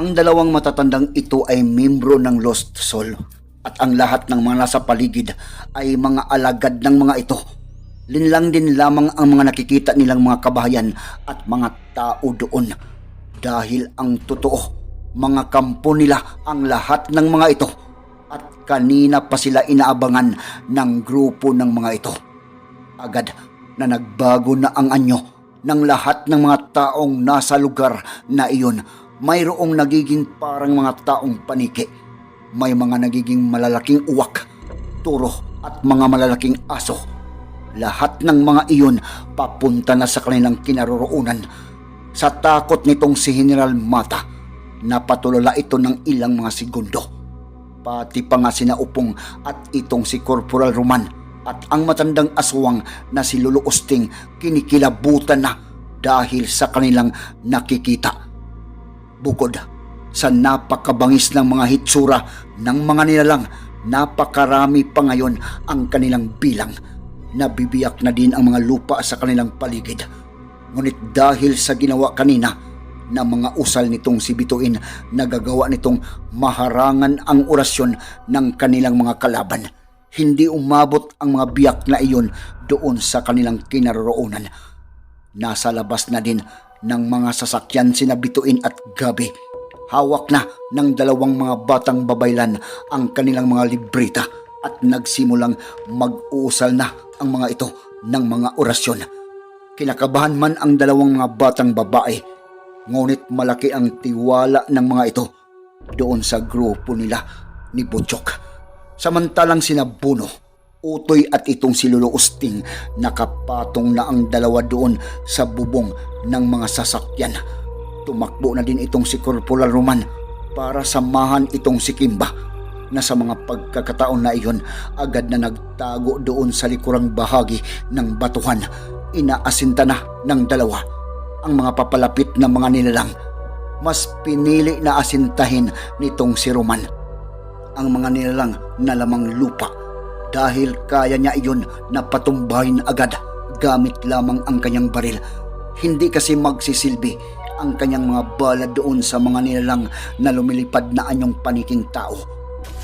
Ang dalawang matatandang ito ay membro ng Lost Soul at ang lahat ng mga nasa paligid ay mga alagad ng mga ito. Linlang din lamang ang mga nakikita nilang mga kabahayan at mga tao doon. Dahil ang totoo, mga kampo nila ang lahat ng mga ito at kanina pa sila inaabangan ng grupo ng mga ito. Agad na nagbago na ang anyo ng lahat ng mga taong nasa lugar na iyon. Mayroong nagiging parang mga taong paniki. May mga nagiging malalaking uwak, turo at mga malalaking aso. Lahat ng mga iyon papunta na sa kanilang kinaroroonan. Sa takot nitong si General Mata, napatulala ito ng ilang mga segundo. Pati pa nga sina Upong at itong si Corporal Roman at ang matandang aswang na si Lolo Usting kinikilabutan na dahil sa kanilang nakikita. Bukod sa napakabangis ng mga hitsura ng mga nilalang, napakarami pa ngayon ang kanilang bilang. Nabibiyak na din ang mga lupa sa kanilang paligid. Ngunit dahil sa ginawa kanina na mga usal nitong si Bituin, nagagawa nitong maharangan ang orasyon ng kanilang mga kalaban. Hindi umabot ang mga biyak na iyon doon sa kanilang kinaroroonan. Nasa labas na din ng mga sasakyan sina Bituin at Gabi. Hawak na ng dalawang mga batang babaylan ang kanilang mga libreta at nagsimulang mag-uusal na ang mga ito ng mga orasyon. Kinakabahan man ang dalawang mga batang babae, ngunit malaki ang tiwala ng mga ito doon sa grupo nila ni Butchok. Samantalang sina Buno, Utoy at itong si Lolo Usting nakapatong na ang dalawa doon sa bubong ng mga sasakyan. Tumakbo na din itong si Corporal Roman para samahan itong si Kimba na sa mga pagkakataon na iyon agad na nagtago doon sa likurang bahagi ng batuhan. Inaasinta na ng dalawa ang mga papalapit na mga nilalang. Mas pinili na asintahin nitong si Roman ang mga nilalang na lamang lupa dahil kaya niya iyon na patumbahin agad gamit lamang ang kanyang baril. Hindi kasi magsisilbi ang kanyang mga bala doon sa mga nilalang na lumilipad na anyong paniking tao.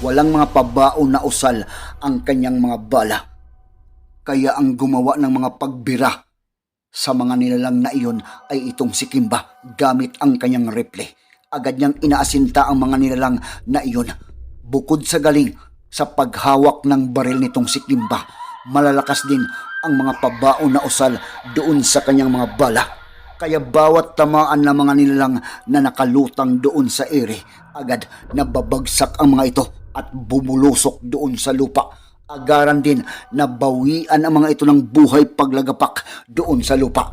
Walang mga pabaon na usal ang kanyang mga bala. Kaya ang gumawa ng mga pagbira sa mga nilalang na iyon ay itong si Kimba gamit ang kanyang rifle. Agad niyang inaasinta ang mga nilalang na iyon. Bukod sa galing sa paghawak ng baril nitong si Kimba, malalakas din ang mga pabaon na usal doon sa kanyang mga bala. Kaya bawat tamaan ng mga nilalang na nakalutang doon sa ere, agad nababagsak ang mga ito at bumulusok doon sa lupa. Agaran din na bawian ang mga ito ng buhay paglagapak doon sa lupa.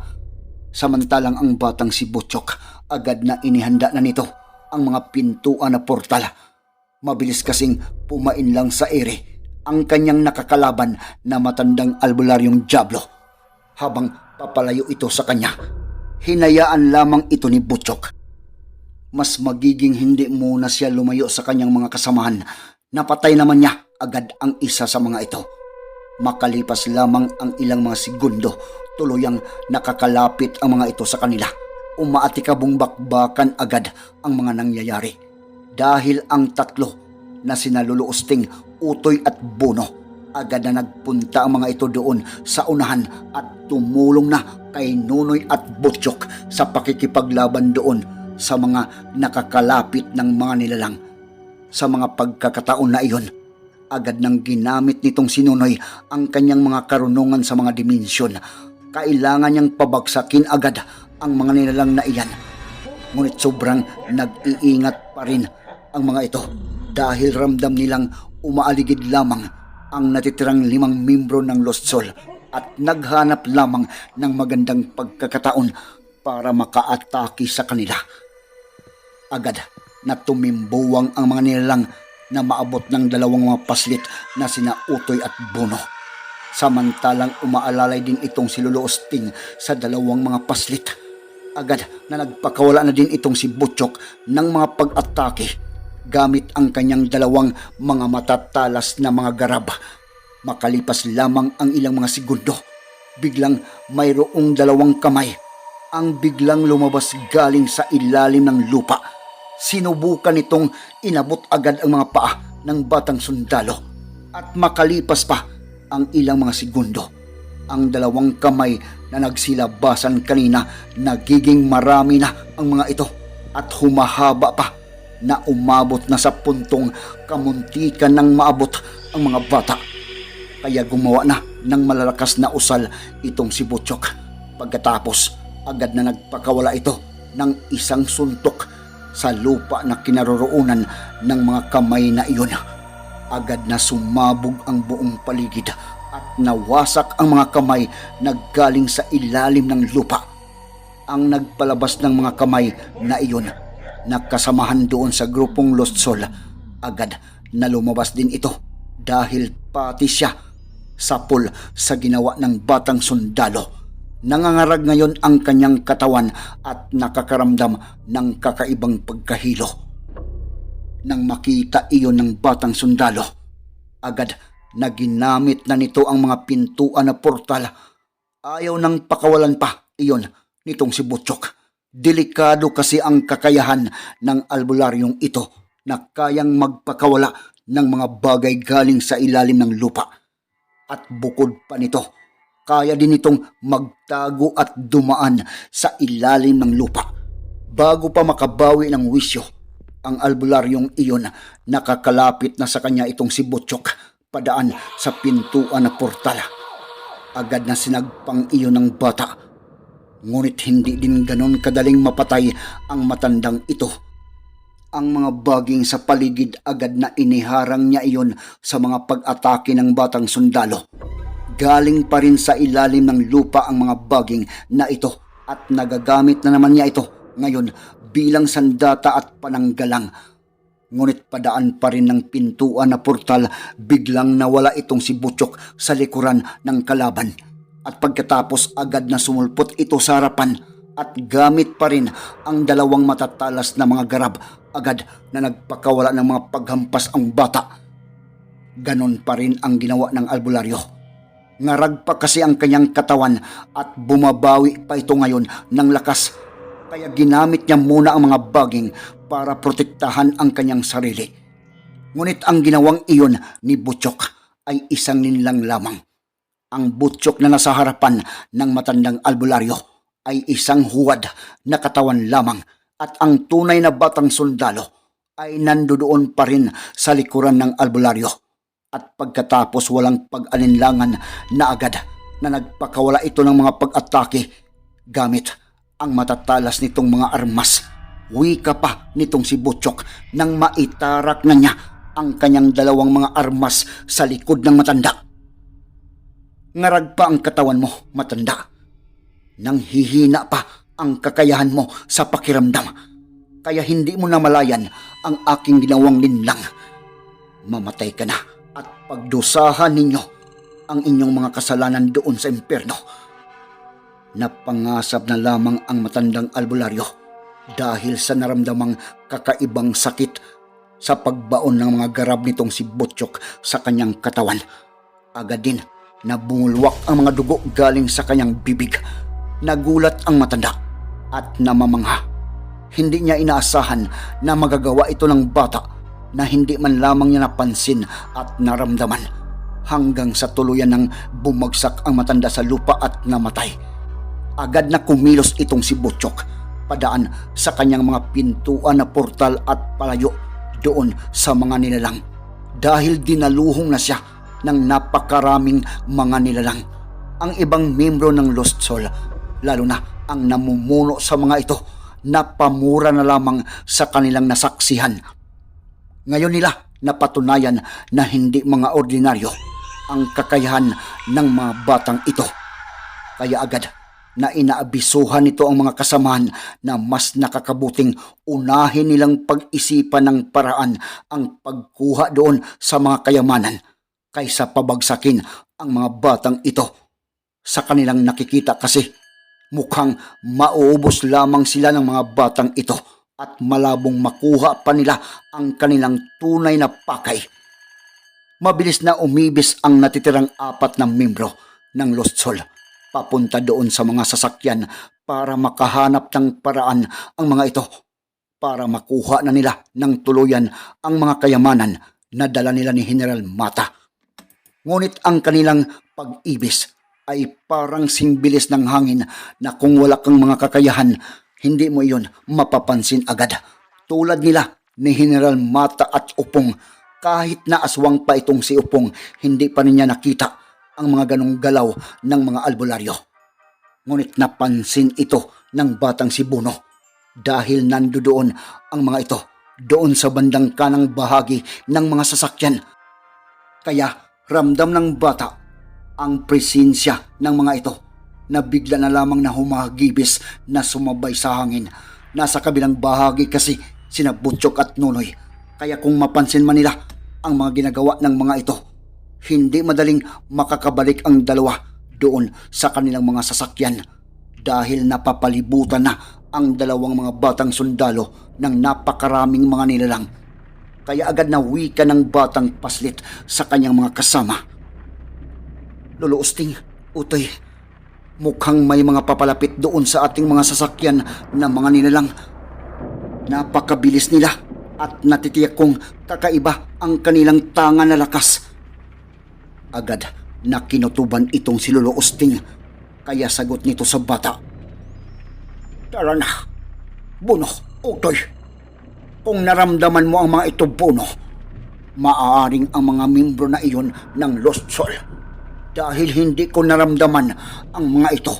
Samantalang ang batang si Butchok, agad na inihanda na nito ang mga pintuan na portal Mabilis kasing pumain lang sa ere ang kanyang nakakalaban na matandang albularyong Diablo. Habang papalayo ito sa kanya, hinayaan lamang ito ni Butchok. Mas magiging hindi muna siya lumayo sa kanyang mga kasamahan. Napatay naman niya agad ang isa sa mga ito. Makalipas lamang ang ilang mga segundo, tuluyang nakakalapit ang mga ito sa kanila. Umaatikabong bakbakan agad ang mga nangyayari dahil ang tatlo na sina Lolo Usting, Utoy at Bono agad na nagpunta ang mga ito doon sa unahan at tumulong na kay Nunoy at Butchok sa pakikipaglaban doon sa mga nakakalapit ng mga nilalang. Sa mga pagkakataon na iyon, agad nang ginamit nitong sinunoy ang kanyang mga karunungan sa mga dimensyon. Kailangan niyang pabagsakin agad ang mga nilalang na iyan. Ngunit sobrang nag-iingat pa rin ang mga ito dahil ramdam nilang umaaligid lamang ang natitirang limang membro ng Lost Soul at naghanap lamang ng magandang pagkakataon para makaatake sa kanila. Agad na tumimbuwang ang mga nilalang na maabot ng dalawang mga paslit na sina Utoy at Bono. Samantalang umaalalay din itong si Lolo Osting sa dalawang mga paslit. Agad na nagpakawala na din itong si Butchok ng mga pag-atake gamit ang kanyang dalawang mga matatalas na mga garab. Makalipas lamang ang ilang mga segundo, biglang mayroong dalawang kamay ang biglang lumabas galing sa ilalim ng lupa. Sinubukan nitong inabot agad ang mga paa ng batang sundalo at makalipas pa ang ilang mga segundo. Ang dalawang kamay na nagsilabasan kanina nagiging marami na ang mga ito at humahaba pa na umabot na sa puntong kamuntikan ng maabot ang mga bata. Kaya gumawa na ng malalakas na usal itong si Butchok. Pagkatapos, agad na nagpakawala ito ng isang suntok sa lupa na kinaroroonan ng mga kamay na iyon. Agad na sumabog ang buong paligid at nawasak ang mga kamay na galing sa ilalim ng lupa. Ang nagpalabas ng mga kamay na iyon na kasamahan doon sa grupong Lost Soul, agad na lumabas din ito dahil pati siya sapol sa ginawa ng batang sundalo. Nangangarag ngayon ang kanyang katawan at nakakaramdam ng kakaibang pagkahilo. Nang makita iyon ng batang sundalo, agad na ginamit na nito ang mga pintuan na portal. Ayaw nang pakawalan pa iyon nitong si Butchok. Delikado kasi ang kakayahan ng albularyong ito na kayang magpakawala ng mga bagay galing sa ilalim ng lupa. At bukod pa nito, kaya din itong magtago at dumaan sa ilalim ng lupa. Bago pa makabawi ng wisyo, ang albularyong iyon nakakalapit na sa kanya itong si Butchok padaan sa pintuan na portal. Agad na sinagpang iyon ng bata. Ngunit hindi din ganon kadaling mapatay ang matandang ito. Ang mga baging sa paligid agad na iniharang niya iyon sa mga pag-atake ng batang sundalo. Galing pa rin sa ilalim ng lupa ang mga baging na ito at nagagamit na naman niya ito ngayon bilang sandata at pananggalang. Ngunit padaan pa rin ng pintuan na portal, biglang nawala itong si Butchok sa likuran ng kalaban. At pagkatapos agad na sumulpot ito sa harapan at gamit pa rin ang dalawang matatalas na mga garab agad na nagpakawala ng mga paghampas ang bata. Ganon pa rin ang ginawa ng albularyo. Ngarag pa kasi ang kanyang katawan at bumabawi pa ito ngayon ng lakas. Kaya ginamit niya muna ang mga baging para protektahan ang kanyang sarili. Ngunit ang ginawang iyon ni Butchok ay isang ninlang lamang. Ang Butchok na nasa harapan ng matandang albularyo ay isang huwad na katawan lamang at ang tunay na batang sundalo ay nandoon pa rin sa likuran ng albularyo at pagkatapos walang pag-alinlangan na agad na nagpakawala ito ng mga pag-atake gamit ang matatalas nitong mga armas. Wika pa nitong si Butchok nang maitarak na niya ang kanyang dalawang mga armas sa likod ng matanda. Ngarag pa ang katawan mo, matanda. Nang hihina pa ang kakayahan mo sa pakiramdam. Kaya hindi mo namalayan ang aking ginawang linlang. Mamatay ka na at pagdusahan ninyo ang inyong mga kasalanan doon sa impyerno. Napangasap na lamang ang matandang albularyo dahil sa naramdamang kakaibang sakit sa pagbaon ng mga garab nitong si Butchok sa kanyang katawan. Agad din na bumulwak ang mga dugo galing sa kanyang bibig. Nagulat ang matanda at namamangha. Hindi niya inaasahan na magagawa ito ng bata na hindi man lamang niya napansin at naramdaman hanggang sa tuluyan ng bumagsak ang matanda sa lupa at namatay. Agad na kumilos itong si Butchok padaan sa kanyang mga pintuan na portal at palayo doon sa mga nilalang dahil dinaluhong na siya ng napakaraming mga nilalang. Ang ibang membro ng Lost Soul, lalo na ang namumuno sa mga ito, napamura na lamang sa kanilang nasaksihan. Ngayon nila napatunayan na hindi mga ordinaryo ang kakayahan ng mga batang ito. Kaya agad na inaabisuhan nito ang mga kasamahan na mas nakakabuting unahin nilang pag-isipan ng paraan ang pagkuha doon sa mga kayamanan kaysa pabagsakin ang mga batang ito. Sa kanilang nakikita kasi mukhang mauubos lamang sila ng mga batang ito at malabong makuha pa nila ang kanilang tunay na pakay. Mabilis na umibis ang natitirang apat na membro ng Lost Soul papunta doon sa mga sasakyan para makahanap ng paraan ang mga ito para makuha na nila ng tuluyan ang mga kayamanan na dala nila ni General Mata. Ngunit ang kanilang pag-ibis ay parang singbilis ng hangin na kung wala kang mga kakayahan, hindi mo iyon mapapansin agad. Tulad nila ni General Mata at Upong, kahit na aswang pa itong si Upong, hindi pa niya nakita ang mga ganong galaw ng mga albularyo. Ngunit napansin ito ng batang si Buno dahil nandoon ang mga ito doon sa bandang kanang bahagi ng mga sasakyan. Kaya ramdam ng bata ang presensya ng mga ito na bigla na lamang na humagibis na sumabay sa hangin. Nasa kabilang bahagi kasi sina Butchok at Nunoy. Kaya kung mapansin man nila ang mga ginagawa ng mga ito, hindi madaling makakabalik ang dalawa doon sa kanilang mga sasakyan dahil napapalibutan na ang dalawang mga batang sundalo ng napakaraming mga nilalang. Kaya agad na wika ng batang paslit sa kanyang mga kasama. Lolo Usting, Utoy, mukhang may mga papalapit doon sa ating mga sasakyan na mga nilalang. Napakabilis nila at natitiyak kong kakaiba ang kanilang tanga na lakas. Agad na kinutuban itong si Lolo Usting kaya sagot nito sa bata. Tara na, Buno, Utoy. Kung naramdaman mo ang mga ito, Buno, maaaring ang mga membro na iyon ng Lost Soul. Dahil hindi ko naramdaman ang mga ito,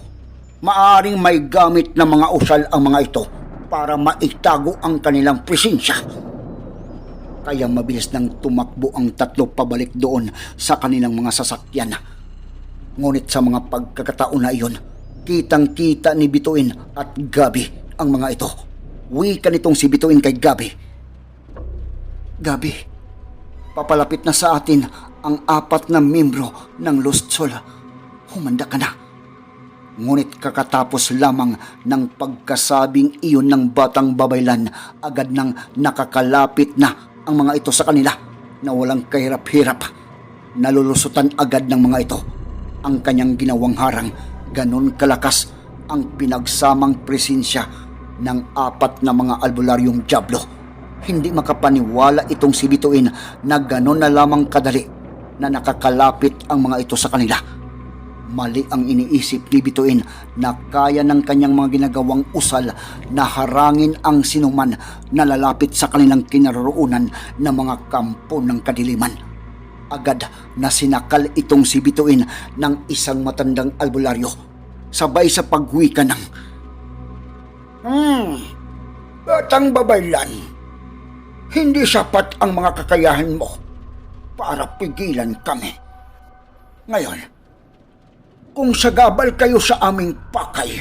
maaaring may gamit na mga usal ang mga ito para maitago ang kanilang presensya. Kaya mabilis nang tumakbo ang tatlo pabalik doon sa kanilang mga sasakyan. Ngunit sa mga pagkakataon na iyon, kitang-kita ni Bituin at Gabi ang mga ito. Wika nitong si Bituin kay Gabi. Gabi, papalapit na sa atin ang apat na membro ng Lost Soul. Humanda ka na. Ngunit kakatapos lamang ng pagkasabing iyon ng batang babaylan, agad nang nakakalapit na ang mga ito sa kanila na walang kahirap-hirap. Nalulusutan agad ng mga ito ang kanyang ginawang harang. Ganon kalakas ang pinagsamang presensya ng apat na mga albularyong Diablo. Hindi makapaniwala itong si Bituin na ganon na lamang kadali na nakakalapit ang mga ito sa kanila. Mali ang iniisip ni Bituin na kaya ng kanyang mga ginagawang usal na harangin ang sinuman na lalapit sa kanilang kinaroroonan na mga kampo ng kadiliman. Agad na sinakal itong si Bituin ng isang matandang albularyo sabay sa pagwika ng Hmm, batang babaylan, hindi sapat ang mga kakayahan mo para pigilan kami. Ngayon, kung sagabal kayo sa aming pakay,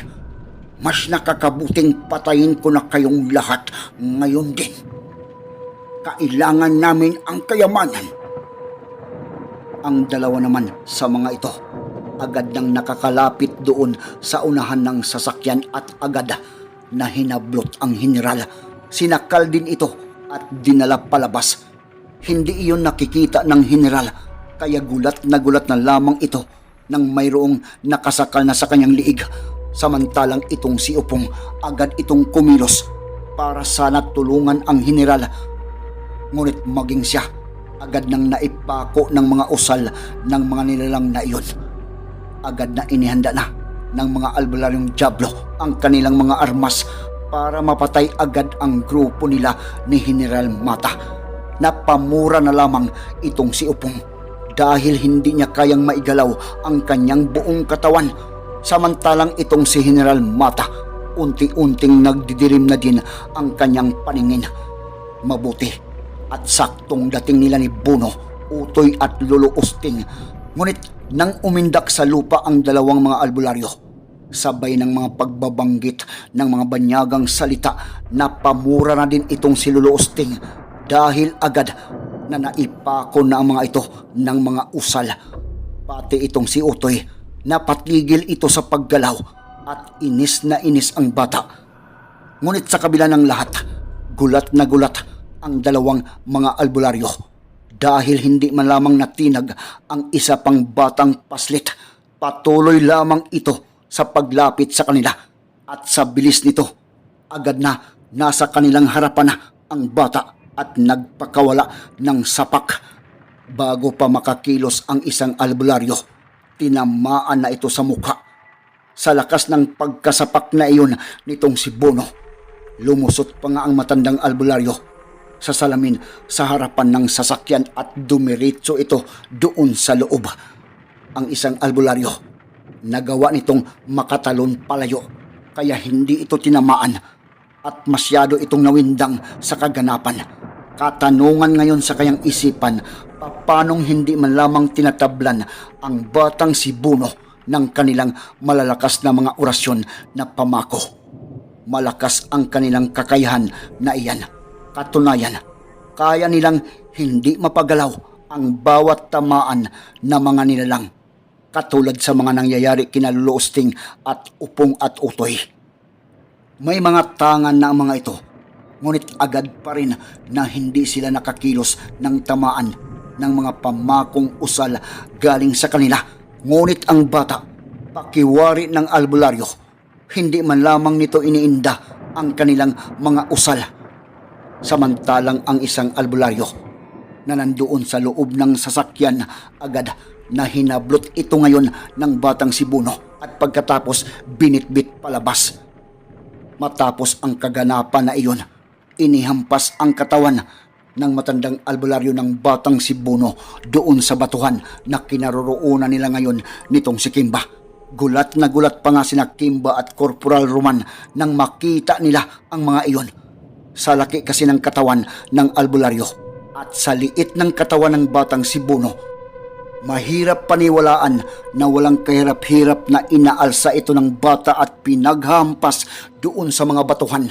mas nakakabuting patayin ko na kayong lahat ngayon din. Kailangan namin ang kayamanan. Ang dalawa naman sa mga ito, agad nang nakakalapit doon sa unahan ng sasakyan at agad na hinablot ang general. Sinakal din ito at dinala palabas. Hindi iyon nakikita ng general, kaya gulat na gulat na lamang ito nang mayroong nakasakal na sa kanyang liig. Samantalang itong si Upong agad itong kumilos para sana tulungan ang general. Ngunit maging siya, agad nang naipako ng mga usal ng mga nilalang na iyon. Agad na inihanda na ng mga albularyong Diablo ang kanilang mga armas para mapatay agad ang grupo nila ni General Mata. napamura na lamang itong si Upong dahil hindi niya kayang maigalaw ang kanyang buong katawan. Samantalang itong si General Mata, unti-unting nagdidilim na din ang kanyang paningin. Mabuti at saktong dating nila ni Buno, Utoy at Lolo Usting. Ngunit nang umindak sa lupa ang dalawang mga albularyo, sabay ng mga pagbabanggit ng mga banyagang salita na pamura na din itong si Lolo Usting dahil agad na naipako na ang mga ito ng mga usal. Pati itong si Utoy, napatigil ito sa paggalaw at inis na inis ang bata. Ngunit sa kabila ng lahat, gulat na gulat ang dalawang mga albularyo dahil hindi man lamang natinag ang isa pang batang paslit. Patuloy lamang ito sa paglapit sa kanila at sa bilis nito, agad na nasa kanilang harapan na ang bata at nagpakawala ng sapak. Bago pa makakilos ang isang albularyo, tinamaan na ito sa mukha. Sa lakas ng pagkasapak na iyon nitong si Bono, lumusot pa nga ang matandang albularyo sa salamin sa harapan ng sasakyan at dumiritso ito doon sa loob. Ang isang albularyo, nagawa nitong makatalon palayo kaya hindi ito tinamaan at masyado itong nawindang sa kaganapan. Katanungan ngayon sa kanyang isipan, papanong hindi man lamang tinatablan ang batang si Buno ng kanilang malalakas na mga orasyon na pamako. Malakas ang kanilang kakayahan na iyan. Katunayan, kaya nilang hindi mapagalaw ang bawat tamaan na mga nilalang. Katulad sa mga nangyayari kina Lolo Usting at Upong at Utoy. May mga tangan na ang mga ito, ngunit agad pa rin na hindi sila nakakilos ng tamaan ng mga pamakong usal galing sa kanila. Ngunit ang bata, pakiwari ng albularyo, hindi man lamang nito iniinda ang kanilang mga usal. Samantalang ang isang albularyo na nandoon sa loob ng sasakyan agad na hinablot ito ngayon ng batang si Buno at pagkatapos binitbit palabas. Matapos ang kaganapan na iyon, inihampas ang katawan ng matandang albularyo ng batang si Buno doon sa batuhan na kinaroroonan nila ngayon nitong si Kimba. Gulat na gulat pa nga sina Kimba at Corporal Roman nang makita nila ang mga iyon. Sa laki kasi ng katawan ng albularyo at sa liit ng katawan ng batang si Buno, Mahirap paniwalaan na walang kahirap-hirap na inaalsa ito ng bata at pinaghampas doon sa mga batuhan.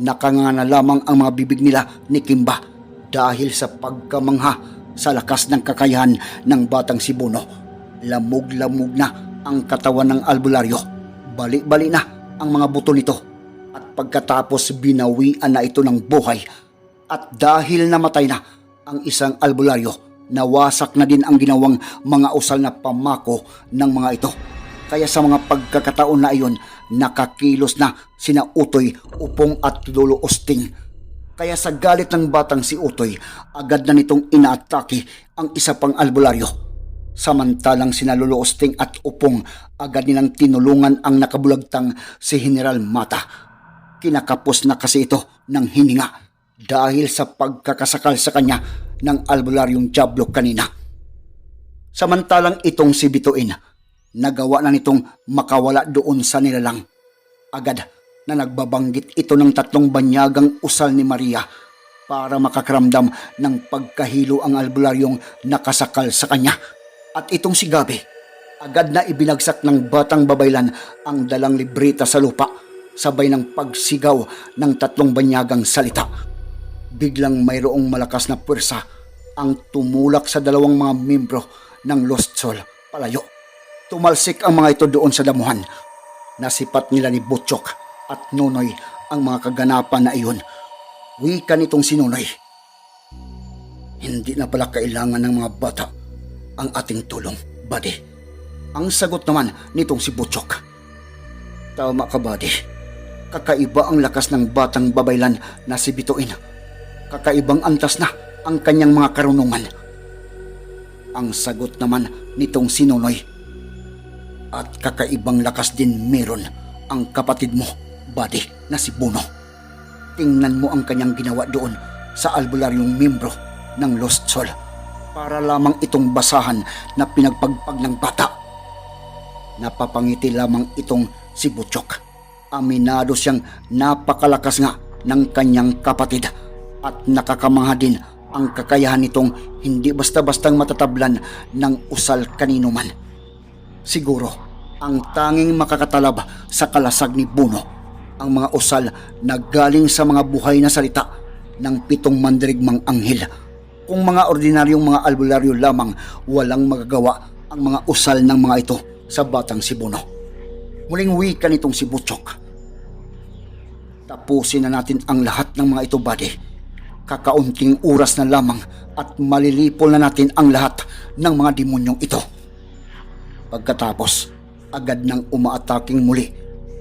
Nakanganga lamang ang mga bibig nila ni Kimba dahil sa pagkamangha sa lakas ng kakayahan ng batang si Bono. Lamog-lamog na ang katawan ng albularyo. Bali-bali na ang mga buto nito at pagkatapos binawian na ito ng buhay at dahil namatay na ang isang albularyo, nawasak na din ang ginawang mga usal na pamako ng mga ito. Kaya sa mga pagkakataon na iyon, nakakilos na sina Utoy, Upong at Lolo Osting. Kaya sa galit ng batang si Utoy, agad na nitong inaatake ang isa pang albularyo. Samantalang sina Lolo Osting at Upong, agad nilang tinulungan ang nakabulagtang si General Mata. Kinakapos na kasi ito ng hininga dahil sa pagkakasakal sa kanya ng albularyong Diablo kanina. Samantalang itong si Bituin, nagawa na nitong makawala doon sa nilalang. Agad na nagbabanggit ito ng tatlong banyagang usal ni Maria para makakaramdam ng pagkahilo ang albularyong nakasakal sa kanya. At itong si Gabi, agad na ibinagsak ng batang babaylan ang dalang libreta sa lupa sabay ng pagsigaw ng tatlong banyagang salita biglang mayroong malakas na puwersa ang tumulak sa dalawang mga membro ng Lost Soul palayo. Tumalsik ang mga ito doon sa damuhan. Nasipat nila ni Butchok at Nunoy ang mga kaganapan na iyon. Wika nitong si Nunoy. Hindi na pala kailangan ng mga bata ang ating tulong, buddy. Ang sagot naman nitong si Butchok. Tama ka, buddy. Kakaiba ang lakas ng batang babaylan na si Bituin kakaibang antas na ang kanyang mga karunungan. Ang sagot naman nitong sinunoy. At kakaibang lakas din meron ang kapatid mo, buddy, na si Buno. Tingnan mo ang kanyang ginawa doon sa albularyong membro ng Lost Soul para lamang itong basahan na pinagpagpag ng bata. Napapangiti lamang itong si Butchok. Aminado siyang napakalakas nga ng kanyang kapatid at nakakamangha din ang kakayahan nitong hindi basta-bastang matatablan ng usal kanino man. Siguro, ang tanging makakatalab sa kalasag ni Buno, ang mga usal na galing sa mga buhay na salita ng pitong mandirigmang anghel. Kung mga ordinaryong mga albularyo lamang, walang magagawa ang mga usal ng mga ito sa batang si Buno. Muling wika nitong si Butchok. Tapusin na natin ang lahat ng mga ito, buddy. Kakaunting oras na lamang at malilipol na natin ang lahat ng mga demonyong ito. Pagkatapos, agad nang umaataking muli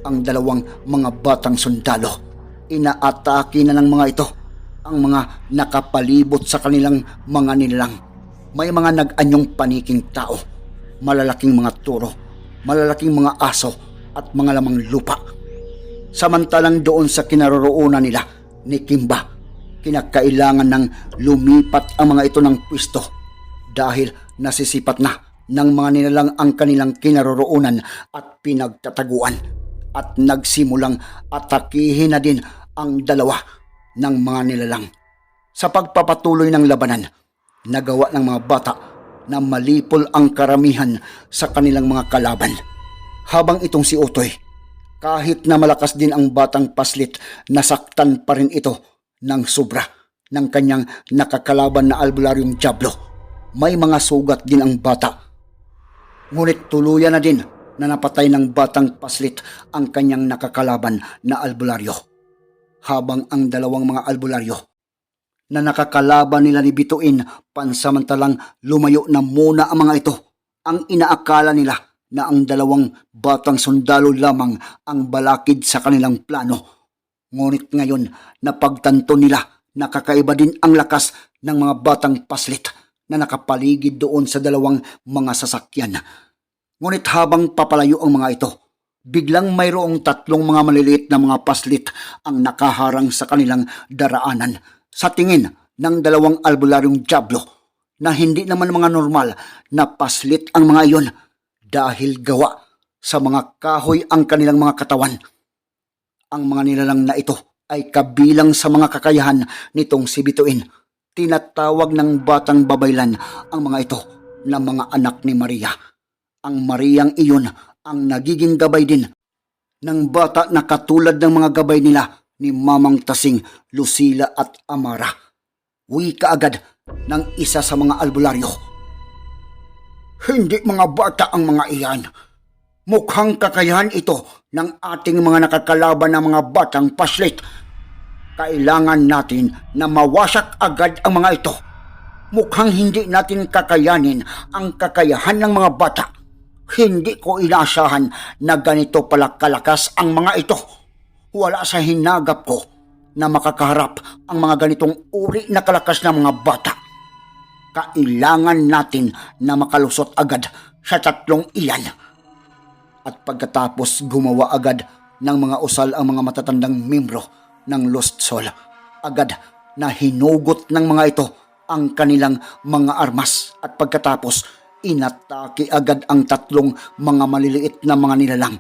ang dalawang mga batang sundalo. Inaatake na ng mga ito ang mga nakapalibot sa kanilang mga nilang. May mga nag-anyong paniking tao, malalaking mga turo, malalaking mga aso at mga lamang lupa. Samantalang doon sa kinaroroonan nila ni Kimba, kinakailangan ng lumipat ang mga ito ng pwisto dahil nasisipat na ng mga nilalang ang kanilang kinaroroonan at pinagtataguan at nagsimulang atakihin na din ang dalawa ng mga nilalang. Sa pagpapatuloy ng labanan, nagawa ng mga bata na malipol ang karamihan sa kanilang mga kalaban. Habang itong si Utoy, kahit na malakas din ang batang paslit, nasaktan pa rin ito ng sobra ng kanyang nakakalaban na albularyong Diablo. May mga sugat din ang bata. Ngunit tuluyan na din na napatay ng batang paslit ang kanyang nakakalaban na albularyo. Habang ang dalawang mga albularyo na nakakalaban nila ni Bituin pansamantalang lumayo na muna ang mga ito. Ang inaakala nila na ang dalawang batang sundalo lamang ang balakid sa kanilang plano. Ngunit ngayon napagtanto nila na kakaiba din ang lakas ng mga batang paslit na nakapaligid doon sa dalawang mga sasakyan. Ngunit habang papalayo ang mga ito, biglang mayroong tatlong mga maliliit na mga paslit ang nakaharang sa kanilang daraanan sa tingin ng dalawang albularyong Diablo na hindi naman mga normal na paslit ang mga iyon dahil gawa sa mga kahoy ang kanilang mga katawan. Ang mga nilalang na ito ay kabilang sa mga kakayahan nitong si Bituin. Tinatawag ng batang babaylan ang mga ito na mga anak ni Maria. Ang Mariang iyon ang nagiging gabay din ng bata na katulad ng mga gabay nila ni Mamang Tasing, Lucila at Amara. Wika agad ng isa sa mga albularyo. Hindi mga bata ang mga iyan. Mukhang kakayahan ito ng ating mga nakakalaban ng mga batang paslit. Kailangan natin na mawasak agad ang mga ito. Mukhang hindi natin kakayanin ang kakayahan ng mga bata. Hindi ko inaasahan na ganito pala kalakas ang mga ito. Wala sa hinagap ko na makakaharap ang mga ganitong uri na kalakas ng mga bata. Kailangan natin na makalusot agad sa tatlong iyan. At pagkatapos gumawa agad ng mga usal ang mga matatandang membro ng Lost Soul, agad na hinugot ng mga ito ang kanilang mga armas at pagkatapos inatake agad ang tatlong mga maliliit na mga nilalang.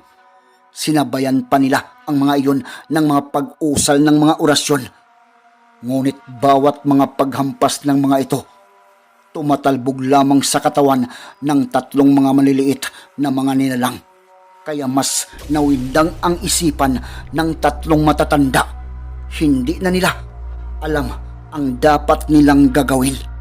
Sinabayan pa nila ang mga iyon ng mga pag-usal ng mga orasyon. Ngunit bawat mga paghampas ng mga ito, tumatalbog lamang sa katawan ng tatlong mga maliliit na mga nilalang. Kaya mas nawindang ang isipan ng tatlong matatanda. Hindi na nila alam ang dapat nilang gagawin.